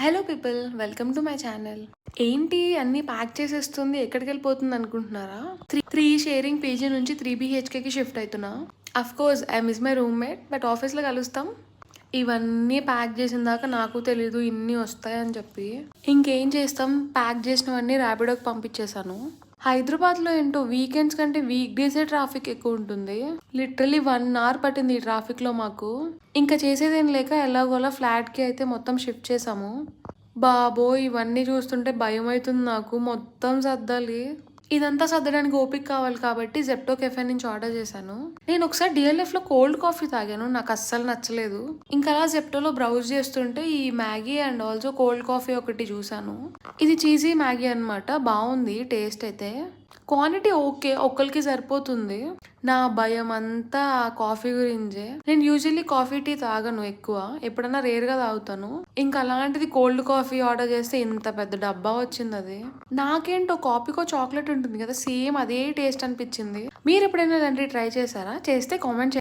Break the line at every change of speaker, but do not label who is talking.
Hello people welcome to my channel ఏంటి అన్ని pack చేసేస్తుంది? ఎక్కడికి వెళ్ళిపోతుంది అనుకుంటున్నారా? త్రీ త్రీ షేరింగ్ పీజీ నుంచి త్రీ బీహెచ్కేకి షిఫ్ట్ అవుతున్నా of course I miss my roommate but ఆఫీస్లో కలుస్తాం. ఇవన్నీ ప్యాక్ చేసిన దాకా నాకు తెలీదు ఇన్ని వస్తాయని చెప్పి. ఇంకేం చేస్తాం? ప్యాక్ చేసినవన్నీ ర్యాపిడోకి పంపించేశాను. హైదరాబాద్లో ఏంటో వీకెండ్స్ కంటే వీక్ డేసే ట్రాఫిక్ ఎక్కువ ఉంటుంది. లిటరలీ వన్ అవర్ పట్టింది ఈ ట్రాఫిక్లో మాకు. ఇంకా చేసేదేం లేక ఎలాగోలా ఫ్లాట్కి అయితే మొత్తం షిఫ్ట్ చేసాము బాబో ఇవన్నీ చూస్తుంటే భయం అవుతుంది నాకు. మొత్తం సర్దాలి. ఇదంతా సర్దడానికి ఓపిక కావాలి కాబట్టి జెప్టో కెఫే నుంచి ఆర్డర్ చేశాను. నేను ఒకసారి డిఎల్ఎఫ్లో కోల్డ్ కాఫీ తాగాను. నాకు అస్సలు నచ్చలేదు. ఇంకా అలా జెప్టోలో బ్రౌజ్ చేస్తుంటే ఈ Maggi and also cold coffee ఒకటి చూసాను ఇది చీజీ మ్యాగీ అనమాట బాగుంది టేస్ట్ అయితే. క్వాంటిటీ ఓకే ఒక్కరికి సరిపోతుంది. నా భయం అంతా ఆ కాఫీ గురించే. నేను యూజువల్లీ కాఫీ టీ తాగను ఎక్కువ. ఎప్పుడన్నా రేర్గా తాగుతాను. ఇంకా అలాంటిది కోల్డ్ కాఫీ ఆర్డర్ చేస్తే ఇంత పెద్ద డబ్బా వచ్చింది అది. నాకేంటో కాఫీకో చాక్లెట్ ఉంటుంది కదా సేమ్ అదే టేస్ట్ అనిపించింది. మీరు ఎప్పుడైనా ఇలాంటివి ట్రై చేశారా? చేస్తే కామెంట్